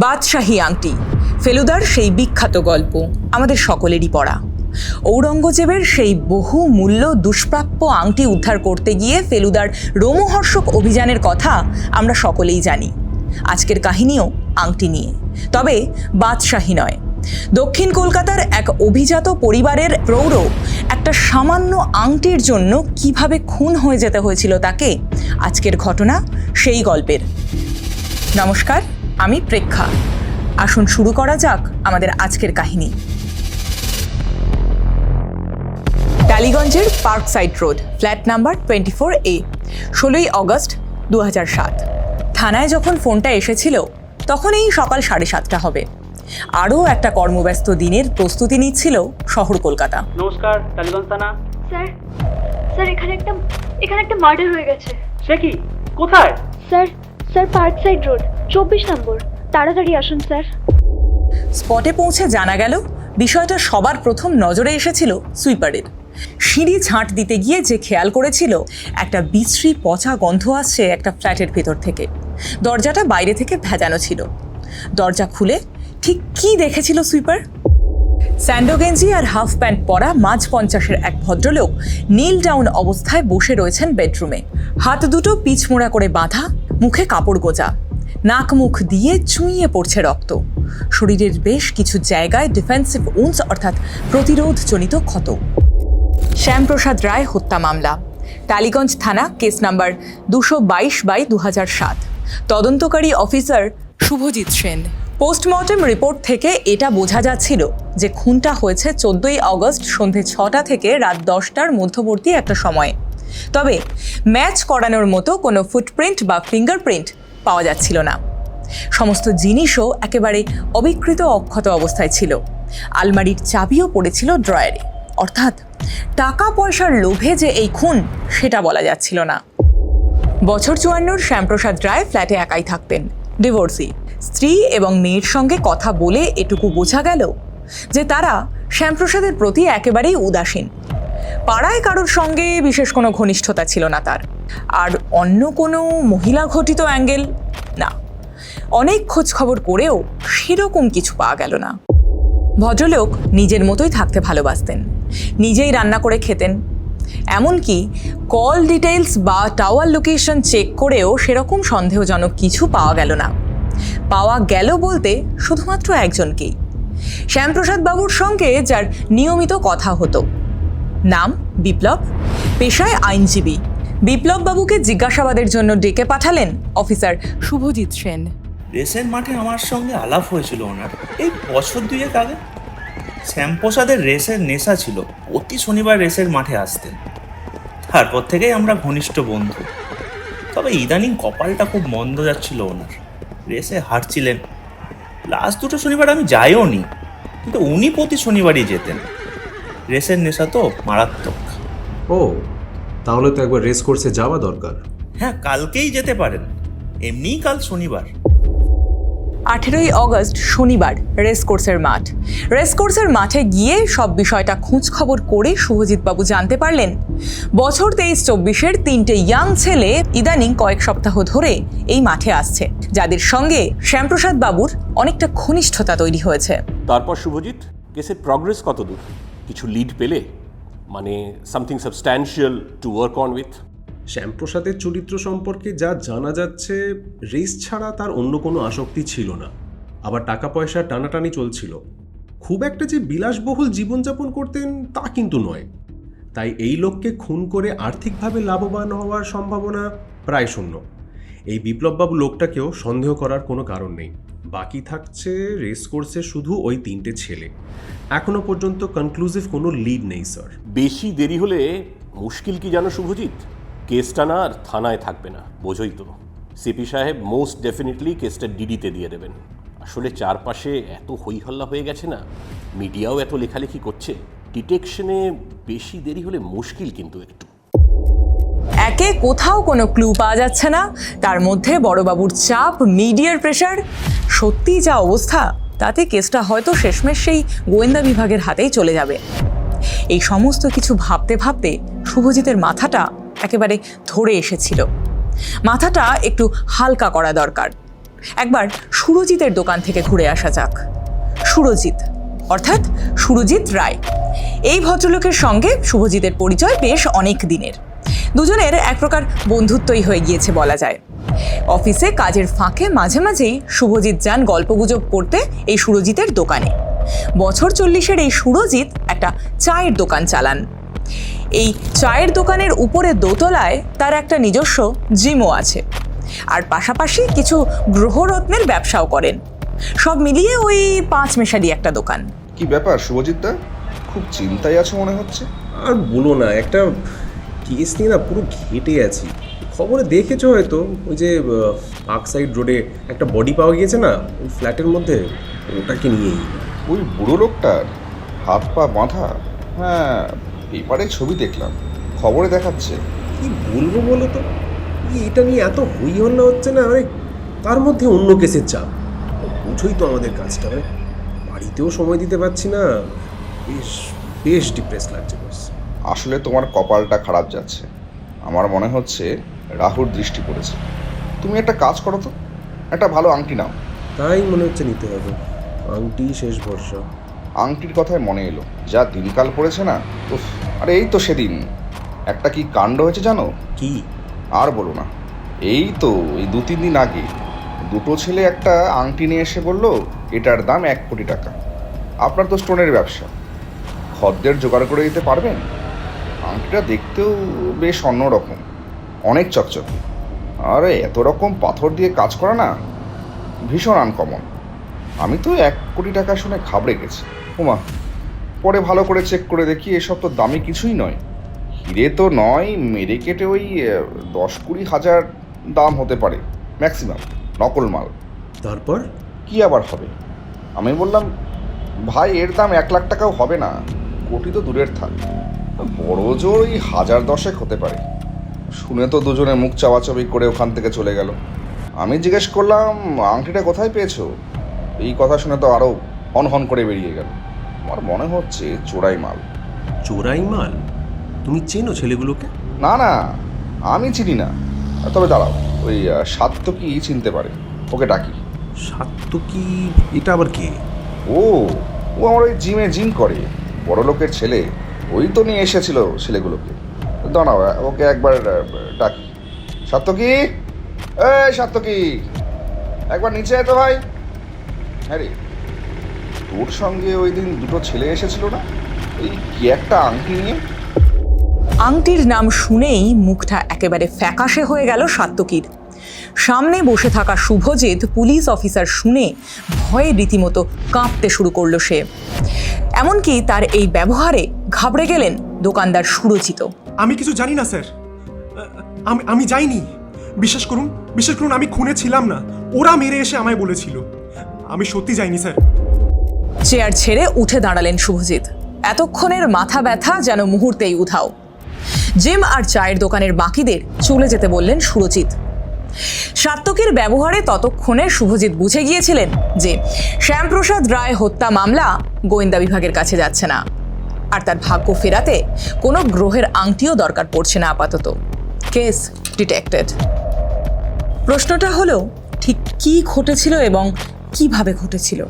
বাদশাহী আংটি। ফেলুদার সেই বিখ্যাত গল্প আমাদের সকলেরই পড়া। ঔরঙ্গজেবের সেই বহু মূল্য দুষ্প্রাপ্য আংটি উদ্ধার করতে গিয়ে ফেলুদার রোমহর্ষক অভিযানের কথা আমরা সকলেই জানি। আজকের কাহিনীও আংটি নিয়ে। তবে বাদশাহী নয়। দক্ষিণ কলকাতার এক অভিজাত পরিবারের প্রৌঢ় একটা সামান্য আংটির জন্য কীভাবে খুন হয়ে যেতে হয়েছিল তাকে আজকের ঘটনা সেই গল্পের। নমস্কার। আমি প্রেক্ষা। আসুন শুরু করা যাক আমাদের আজকের কাহিনী। টালিগঞ্জের park side road flat number twenty four A ষোলোই অগস্ট দু সাত। থানায় যখন ফোনটা এসেছিল তখন এই সকাল সাড়ে সাতটা হবে। আরও একটা কর্মব্যস্ত দিনের প্রস্তুতি নিচ্ছিল শহর কলকাতা। নমস্কার টালিগঞ্জ থানা। স্যার স্যার এখানে একটা এখানে একটা মার্ডার হয়ে গেছে। সে কি? কোথায়? Sir sir park side road. চব্বিশ নম্বর। তাড়াতাড়ি আসুন, স্যার। স্পটে পৌঁছে জানা গেল, বিষয়টা সবার প্রথম নজরে এসেছিল সুইপারের। সিঁড়ি ঝাঁট দিতে গিয়ে যে খেয়াল করেছিল, একটা বিশ্রী পচা গন্ধ আসছে একটা ফ্ল্যাটের ভেতর থেকে। দরজাটা বাইরে থেকে ভেজানো ছিল। দরজা খুলে ঠিক কি দেখেছিল সুইপার? স্যান্ডো গেঞ্জি আর হাফ প্যান্ট পরা মাঝ পঞ্চাশের এক ভদ্রলোক নীল ডাউন অবস্থায় বসে রয়েছেন বেডরুমে। হাত দুটো পিছমোড়া করে বাঁধা, মুখে কাপড় গোজা। নাক মুখ দিয়ে চুইয়ে পড়ছে রক্ত। শরীরের বেশ কিছু জায়গায় ডিফেন্সিভ উন্স অর্থাৎ প্রতিরোধজনিত ক্ষত। শ্যামপ্রসাদ রায় হত্যা মামলা। টালিগঞ্জ থানা, কেস নাম্বার দুশো বাইশ বাই দু সাত। তদন্তকারী officer Subhajit Sen. Postmortem report থেকে এটা বোঝা যাচ্ছিল যে খুনটা হয়েছে চোদ্দই অগস্ট সন্ধে ছটা থেকে রাত দশটার মধ্যবর্তী একটা সময়ে। তবে ম্যাচ করানোর মতো কোনো ফুটপ্রিন্ট বা ফিঙ্গারপ্রিন্ট পাওয়া যাচ্ছিল না। সমস্ত জিনিসও একেবারে অবিকৃত অক্ষত অবস্থায় ছিল। আলমারির চাবিও পড়েছিল ড্রয়ারে। অর্থাৎ টাকা পয়সার লোভে যে এই খুন, সেটা বলা যাচ্ছিল না। বছর চুয়ান্নর শ্যামপ্রসাদ রায় ফ্ল্যাটে একাই থাকতেন, ডিভোর্সি। স্ত্রী এবং মেয়ের সঙ্গে কথা বলে এটুকু বোঝা গেল যে তারা শ্যামপ্রসাদের প্রতি একেবারেই উদাসীন। পাড়ায় কারোর সঙ্গে বিশেষ কোনো ঘনিষ্ঠতা ছিল না তার। আর অন্য কোনো মহিলা ঘটিত অ্যাঙ্গেল? না। অনেক খোঁজ খবর করেও সেরকম কিছু পাওয়া গেল না। ভদ্রলোক নিজের মতোই থাকতে ভালোবাসতেন। নিজেই রান্না করে খেতেন। এমনকি কল ডিটেলস বা টাওয়ার লোকেশন চেক করেও সেরকম সন্দেহজনক কিছু পাওয়া গেল না। পাওয়া গেল বলতে শুধুমাত্র একজনকেই। শ্যামপ্রসাদ বাবুর সঙ্গে যার নিয়মিত কথা হতো। নাম বিপ্লব, পেশায় আইনজীবী। বিপ্লব বাবুকে জিজ্ঞাসাবাদের জন্য ডেকে পাঠালেন অফিসার শুভজিৎ সেন। রেসের মাঠে আমার সঙ্গে আলাপ হয়েছিল ওনার। এই বছর দুয়েক আগে। শ্যামপ্রসাদের রেসের নেশা ছিল। প্রতি শনিবার রেসের মাঠে আসতেন। তারপর থেকেই আমরা ঘনিষ্ঠ বন্ধু। তবে ইদানিং কপালটা খুব মন্দ যাচ্ছিল ওনার। রেসে হারছিলেন। লাস্ট দুটো শনিবার আমি যাইও নি। কিন্তু উনি প্রতি শনিবারই যেতেন। রেসের নেশা তো মারাত্মক। ও তাহলে তো একবার রেস কোর্সে যাওয়া দরকার। হ্যাঁ কালকেই যেতে পারেন। এমনিই কাল শনিবার। আঠেরোই অগস্ট শনিবার রেস কোর্সের মাঠ। রেস কোর্সের মাঠে গিয়ে সব বিষয়টা খোঁজ খবর করে শুভজিৎবাবু জানতে পারলেন। বছর তেইশ চব্বিশের তিনটে ইয়াং ছেলে ইদানিং কয়েক সপ্তাহ ধরে এই মাঠে আসছে যাদের সঙ্গে শ্যামপ্রসাদ বাবুর অনেকটা ঘনিষ্ঠতা তৈরি হয়েছে। তারপর শুভজিৎ কেসের প্রগ্রেস কত দূর কিছু লিড পেলে? মানে something substantial to work on with শ্যামপ্রসাদের চরিত্র সম্পর্কে যা জানা যাচ্ছে রেস ছাড়া তার অন্য কোনো আসক্তি ছিল না। আবার টাকা পয়সা টানাটানি চলছিল। খুব একটা যে বিলাসবহুল জীবনযাপন করতেন তা কিন্তু নয়। তাই এই লোককে খুন করে আর্থিকভাবে লাভবান হওয়ার সম্ভাবনা প্রায় শূন্য। এই বিপ্লববাবু লোকটাকেও সন্দেহ করার কোনো কারণ নেই। বাকি থাকছে রেস কোর্সে শুধু ওই তিনটে ছেলে। এখনও পর্যন্ত কনক্লুসিভ কোনো লিড নেই স্যার বেশি দেরি হলে মুশকিল কি জানো, শুভজিৎ? কেসটা না আর থানায় থাকবে না, বোঝোই তো। সিপি সাহেব মোস্ট ডেফিনেটলি কেসটা ডিডিতে দিয়ে দেবেন। আসলে চারপাশে এত হইহল্লা হয়ে গেছে না মিডিয়াও এত লেখালেখি করছে। ডিটেকশনে বেশি দেরি হলে মুশকিল কিন্তু একটু। একে কোথাও কোনো ক্লু পাওয়া যাচ্ছে না। তার মধ্যে বড়বাবুর চাপ মিডিয়ার প্রেশার সত্যি যা অবস্থা, তাতে কেসটা হয়তো শেষমেশ সেই গোয়েন্দা বিভাগের হাতেই চলে যাবে। এই সমস্ত কিছু ভাবতে ভাবতে শুভজিতের মাথাটা একেবারে ধরে এসেছিল। মাথাটা একটু হালকা করা দরকার। একবার সুরজিতের দোকান থেকে ঘুরে আসা যাক। সুরজিৎ, অর্থাৎ সুরজিৎ রায়। এই ভদ্রলোকের সঙ্গে শুভজিতের পরিচয় বেশ অনেক দিনের। দুজনের এক প্রকার বন্ধুত্বই হয়ে গিয়েছে বলা যায়। অফিসে কাজের ফাঁকে মাঝে মাঝেই শুভজিৎ যান গল্পগুজব করতে এই সুরজিতের দোকানে। বছর চল্লিশের এই সুরজিৎ একটা চায়ের দোকান চালান। এই চায়ের দোকানের উপরে দোতলায় তার একটা নিজস্ব জিমও আছে। আর পাশাপাশি কিছু গ্রহরত্নের ব্যবসাও করেন। সব মিলিয়ে ওই পাঁচ মেশালি একটা দোকান। কি ব্যাপার শুভজিৎ দা খুব চিন্তায় আছো মনে হচ্ছে? আর বলো না একটা কেস নিয়ে না পুরো ঘেটে আছি। খবরে দেখেছ হয়তো ওই যে পার্ক সাইড রোডে একটা বডি পাওয়া গিয়েছে না ওই ফ্ল্যাটের মধ্যে ওটাকে নিয়েই। ওই বুড়ো লোকটার হাত পা বাঁধা? হ্যাঁ পেপারে ছবি দেখলাম খবরে দেখাচ্ছে। কি বলব বলো তো? এটা নিয়ে এত হই হল্লা হচ্ছে না মানে তার মধ্যে অন্য কেসের চাপ। বুঝোই তো আমাদের কাজটা মানে বাড়িতেও সময় দিতে পারছি না বেশ বেশ ডিপ্রেস লাগছে। আসলে তোমার কপালটা খারাপ যাচ্ছে। আমার মনে হচ্ছে রাহুর দৃষ্টি পড়েছে। তুমি একটা কাজ করো তো একটা ভালো আংটি নাও। তাই মনে হচ্ছে নিতে হবে। আংটি শেষ ভরসা। আংটির কথায় মনে এলো যা দিনকাল পড়েছে না উফ আরে এই তো সেদিন। একটা কি কাণ্ড হয়েছে জানো? কি? আর বলো না। এই তো এই দু তিন দিন আগে। দুটো ছেলে একটা আংটি নিয়ে এসে বলল এটার দাম এক কোটি টাকা। আপনার তো স্টোনের ব্যবসা। খদ্দের জোগাড় করে দিতে পারবেন? আংটিটা দেখতেও বেশ অন্যরকম অনেক চকচকে। আর এত রকম পাথর দিয়ে কাজ করা না? ভীষণ আনকমন আমি তো এক কোটি টাকা শুনে ঘাবড়ে গেছি। ওমা পরে ভালো করে চেক করে দেখি এসব তো দামি কিছুই নয়। হিরে তো নয় মেরে কেটে ওই দশ কুড়ি হাজার দাম হতে পারে ম্যাক্সিমাম নকল মাল। তারপর? কি আবার হবে? আমি বললাম ভাই এর দাম এক লাখ টাকাও হবে না কোটি তো দূরের থাক। বড় জোর ওই হাজার দশেক হতে পারে। শুনে তো দুজনে মুখ চাওয়াচাবি করে ওখান থেকে চলে গেল। আমি জিজ্ঞেস করলাম আংটিটা কোথায় পেয়েছ? এই কথা শুনে তো আরও হন করে বেরিয়ে গেল। আমার মনে হচ্ছে চোরাই মাল চোরাই মাল তুমি চেনো ছেলেগুলোকে? না না আমি চিনি না। তবে দাঁড়াও ওই সাত্তকী চিনতে পারে। ওকে ডাকি। সাত্তকি এটা আবার কে? ও ও আমার ওই জিমে জিম করে। বড় লোকের ছেলে। ওই তো নিয়ে এসেছিল ছেলেগুলোকে। দাঁড়াও, ওকে একবার ডাকি। সাত্তকী এই সাত্তকী একবার নিচে আয় তো ভাই। হ্যাঁ রে, তোর সঙ্গে ওই দিন দুটো ছেলে এসেছিল না? এই কি একটা আংটি নিয়ে? আংটির নাম শুনেই মুখটা একেবারে ফ্যাকাশে হয়ে গেল সাত্তকীর সামনে বসে থাকা শুভজিৎ পুলিশ অফিসার শুনে ভয়ে রীতিমতো কাঁপতে শুরু করল সে। এমনকি তার এই ব্যবহারে ঘাবড়ে গেলেন দোকানদার সুরচিত। আমি কিছু জানি না স্যার। আমি আমি যাইনি। বিশ্বাস করুন বিশ্বাস করুন আমি খুনে ছিলাম না। ওরা মেরে এসে আমায় বলেছিল। আমি সত্যি যাইনি স্যার। চেয়ার ছেড়ে উঠে দাঁড়ালেন শুভজিৎ। এতক্ষণের মাথা ব্যথা যেন মুহূর্তেই উধাও। জিম আর চায়ের দোকানের বাকিদের চলে যেতে বললেন সুরজিৎ। সার্থকের ব্যবহারে ততক্ষণে শুভজিৎ বুঝে গিয়েছিলেন যে শ্যামপ্রসাদ রায় হত্যা মামলা গোয়েন্দা বিভাগের কাছে যাচ্ছে না। আর তার ভাগ্য ফেরাতে কোনো গ্রহের আংটিও দরকার পড়ছে না আপাতত। Case detected. প্রশ্নটা হলো, ঠিক কি ঘটেছিল এবং কীভাবে ঘটেছিল?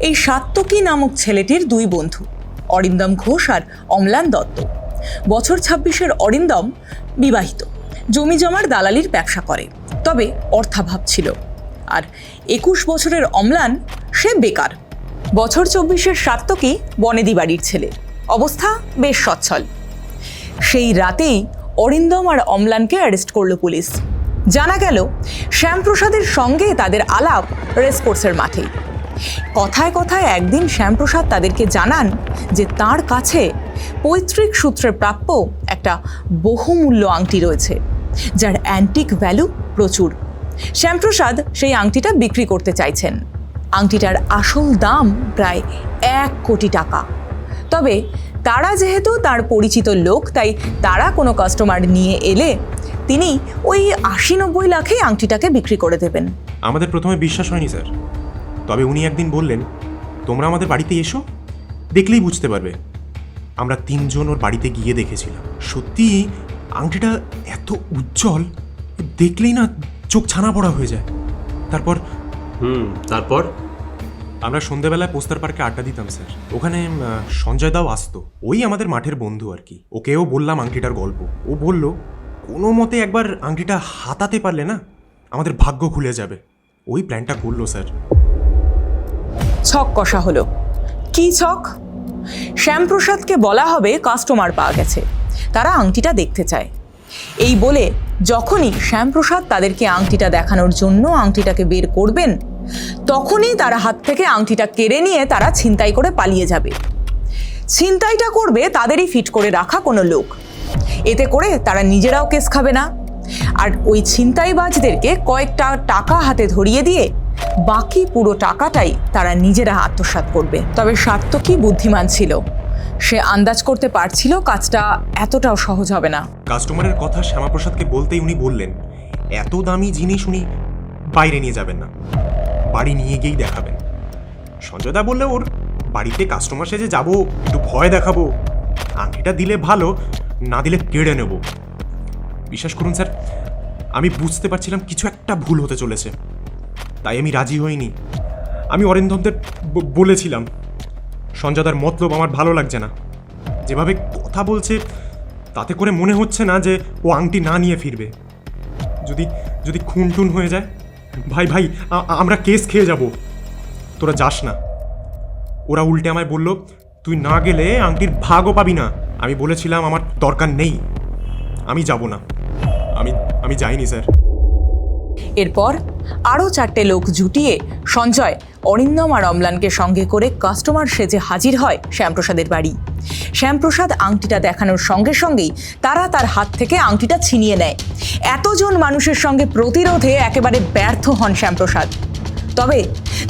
এই সাত্তকী নামক ছেলেটির দুই বন্ধু, অরিন্দম ঘোষ আর অম্লান দত্ত। বছর ছাব্বিশের অরিন্দম বিবাহিত, জমি জমার দালালির ব্যবসা করে, তবে অর্থাভাব ছিল। আর একুশ বছরের অম্লান, সে বেকার। বছর চব্বিশের সাত্তকী বনেদি বাড়ির ছেলে। অবস্থা বেশ সচ্ছল। সেই রাতেই অরিন্দম আর অম্লানকে অ্যারেস্ট করল পুলিশ। জানা গেল, শ্যামপ্রসাদের সঙ্গে তাদের আলাপ রেসকোর্সের মাঠে কথায় কথায় একদিন শ্যামপ্রসাদ তাদেরকে জানান যে তার কাছে পৈতৃক সূত্রে প্রাপ্য একটা বহুমূল্য আংটি রয়েছে, যার অ্যান্টিক ভ্যালু প্রচুর। শ্যামপ্রসাদ সেই আংটিটা বিক্রি করতে চাইছেন। আংটিটার আসল দাম প্রায় এক কোটি টাকা। তবে তারা যেহেতু তার পরিচিত লোক তাই তারা কোনো কাস্টমার নিয়ে এলে তিনি ওই আশি নব্বই লাখে আংটিটাকে বিক্রি করে দেবেন। আমাদের প্রথমে বিশ্বাস হয়নি স্যার। তবে উনি একদিন বললেন তোমরা আমাদের বাড়িতে এসো দেখলেই বুঝতে পারবে। আমরা তিনজন ওর বাড়িতে গিয়ে দেখেছিলাম। সত্যি আংটিটা এত উজ্জ্বল দেখলেই না চোখ ছানা পড়া হয়ে যায়। তারপর হুম তারপর? আমরা সন্ধেবেলায় পোস্টার পার্কে আড্ডা দিতাম, স্যার। ওখানে সঞ্জয় দাও আসতো। ওই আমাদের মাঠের বন্ধু আর কি। ওকেও বললাম আংটিটার গল্প। ও বলল, কোনো মতে একবার আংটিটা হাতাতে পারলে না, আমাদের ভাগ্য খুলে যাবে। ওই প্ল্যানটা করল, স্যার। ছক কষা হলো। কি ছক? শ্যামপ্রসাদকে বলা হবে কাস্টমার পাওয়া গেছে। তারা আংটিটা দেখতে চায়। এই বলে, যখনই শ্যামপ্রসাদ তাদেরকে আংটিটা দেখানোর জন্য আংটিটাকে বের করবেন তখনই তারা হাত থেকে আংটিটা কেড়ে নিয়ে তারা ছিনতাই করে পালিয়ে যাবে। ছিনতাইটা করবে তাদেরই ফিট করে রাখা কোনো লোক। এতে করে তারা নিজেরাও কেস খাবে না। আর ওই ছিনতাইবাজদেরকে কয়েকটা টাকা হাতে ধরিয়ে দিয়ে বাকি পুরো টাকাটাই তারা নিজেরা আত্মসাৎ করবে। তবে স্বার্থ কি বুদ্ধিমান ছিল? সে আন্দাজ করতে পারছিল কাজটা এতটাও সহজ হবে না। কাস্টমারের কথা শ্যামাপ্রসাদকে বলতেই উনি বললেন, এত দামি জিনিস উনি বাইরে নিয়ে যাবেন না। বাড়ি নিয়ে গিয়েই দেখাবেন। সঞ্জয়দা বললে, ওর বাড়িতে কাস্টমার সেজে যাব, একটু ভয় দেখাবো। আংটিটা দিলে ভালো, না দিলে কেড়ে নেব। বিশ্বাস করুন স্যার, আমি বুঝতে পারছিলাম কিছু একটা ভুল হতে চলেছে। তাই আমি রাজি হইনি। আমি অরিন্দমদের বলেছিলাম, সঞ্জয়দার মতলব আমার ভালো লাগছে না। যেভাবে কথা বলছে, তাতে করে মনে হচ্ছে না যে ও আংটি না নিয়ে ফিরবে। যদি যদি খুন টুন হয়ে যায় ভাই ভাই আমরা কেস খেয়ে যাব। তোরা যাস না। ওরা উল্টে আমায় বলল, তুই না গেলে আংটির ভাগও পাবি না। আমি বলেছিলাম, আমার দরকার নেই। আমি যাব না। আমি আমি যাইনি, স্যার। এরপর আরও চারটে লোক জুটিয়ে সঞ্জয়, অরিন্দম আর অম্লানকে সঙ্গে করে কাস্টমার সেজে হাজির হয় শ্যামপ্রসাদের বাড়ি। শ্যামপ্রসাদ আংটিটা দেখানোর সঙ্গে সঙ্গেই তারা তার হাত থেকে আংটিটা ছিনিয়ে নেয়। এতজন মানুষের সঙ্গে প্রতিরোধে একেবারে ব্যর্থ হন শ্যামপ্রসাদ। তবে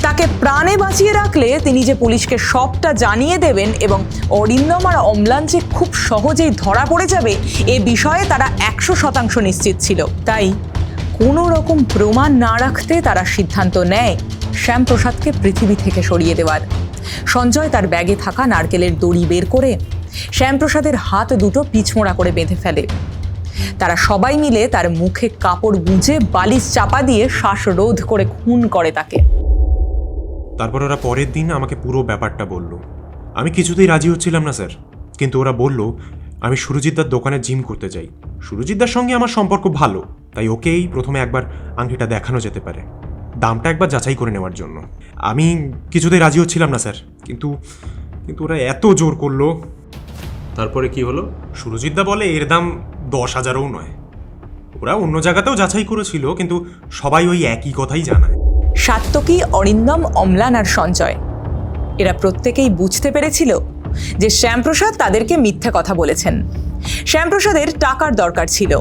তাকে প্রাণে বাঁচিয়ে রাখলে তিনি যে পুলিশকে সবটা জানিয়ে দেবেন এবং অরিন্দম আর অম্লান যে খুব সহজেই ধরা পড়ে যাবে, এ বিষয়ে তারা একশো শতাংশ নিশ্চিত ছিল। তাই কোনো রকম প্রমাণ না রাখতে তারা সিদ্ধান্ত নেয়। শ্যামপ্রসাদকে পৃথিবী থেকে সরিয়ে দেওয়ার। সঞ্জয় তার ব্যাগে থাকা নারকেলের দড়ি বের করে শ্যামপ্রসাদের হাত দুটো পিছমোড়া করে বেঁধে ফেলে। তারা সবাই মিলে তার মুখে কাপড় গুঁজে বালিশ চাপা দিয়ে শ্বাসরোধ করে খুন করে তাকে। তারপর ওরা পরের দিন আমাকে পুরো ব্যাপারটা বলল। আমি কিছুতেই রাজি হচ্ছিলাম না, স্যার। কিন্তু ওরা বলল, আমি সুরজিৎদার দোকানে জিম করতে যাই। সুরজিৎদার সঙ্গে আমার সম্পর্ক ভালো। তাই ওকেই প্রথমে একবার আংটিটা দেখানো যেতে পারে। দামটা একবার যাচাই করে নেওয়ার জন্য। আমি কিছুতেই রাজি হচ্ছিলাম না, স্যার। কিন্তু কিন্তু ওরা এত জোর করল। তারপরে কি হলো? সুরজিৎদা বলে এর দাম দশ হাজারও নয়। ওরা অন্য জায়গাতেও যাচাই করেছিল, কিন্তু সবাই ওই একই কথাই জানায়। সাত্তকী, অরিন্দম, অম্লান আর সঞ্চয় এরা প্রত্যেকেই বুঝতে পেরেছিল যে শ্যামপ্রসাদ তাদেরকে মিথ্যা কথা বলেছেন। শ্যামপ্রসাদের টাকার দরকার ছিল।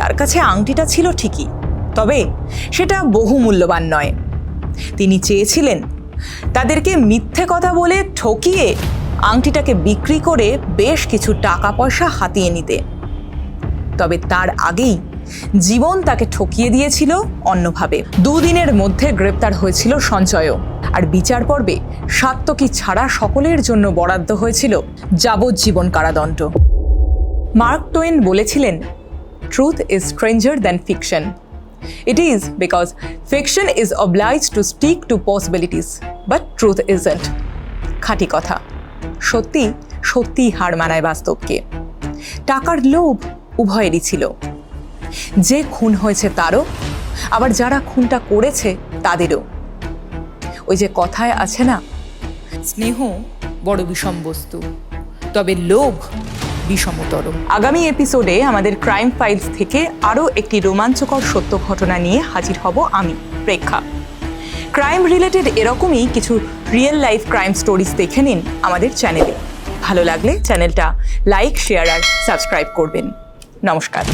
তার কাছে আংটিটা ছিল ঠিকই, তবে সেটা বহু মূল্যবান নয়। তিনি চেয়েছিলেন তাদেরকে মিথ্যে কথা বলে ঠকিয়ে আংটিটাকে বিক্রি করে বেশ কিছু টাকা পয়সা হাতিয়ে নিতে। তবে তার আগেই জীবন তাকে ঠকিয়ে দিয়েছিল অন্যভাবে। দুদিনের মধ্যে গ্রেপ্তার হয়েছিল সঞ্চয়ও, আর বিচার পর্বে সাত্তকী ছাড়া সকলের জন্য বরাদ্দ হয়েছিল যাবজ্জীবন কারাদণ্ড। মার্ক টোয়েন বলেছিলেন truth is stranger than fiction it is because fiction is obliged to stick to possibilities but truth isn't খাঁটি কথা। সত্যি সত্যিই হার মানায় বাস্তবকে। টাকার লোভ উভয়েরই ছিল। যে খুন হয়েছে তারও, আবার যারা খুনটা করেছে তাদেরও। ওই যে কথায় আছে না, স্নেহ বড় বিষম বস্তু, তবে লোভ বিষমতর আগামী এপিসোডে আমাদের ক্রাইম ফাইলস থেকে আরও একটি রোমাঞ্চকর সত্য ঘটনা নিয়ে হাজির হব আমি, প্রেক্ষা। ক্রাইম রিলেটেড এরকমই কিছু রিয়েল লাইফ ক্রাইম স্টোরিজ দেখে নিন আমাদের চ্যানেলে ভালো লাগলে চ্যানেলটা লাইক শেয়ার আর সাবস্ক্রাইব করবেন। নমস্কার।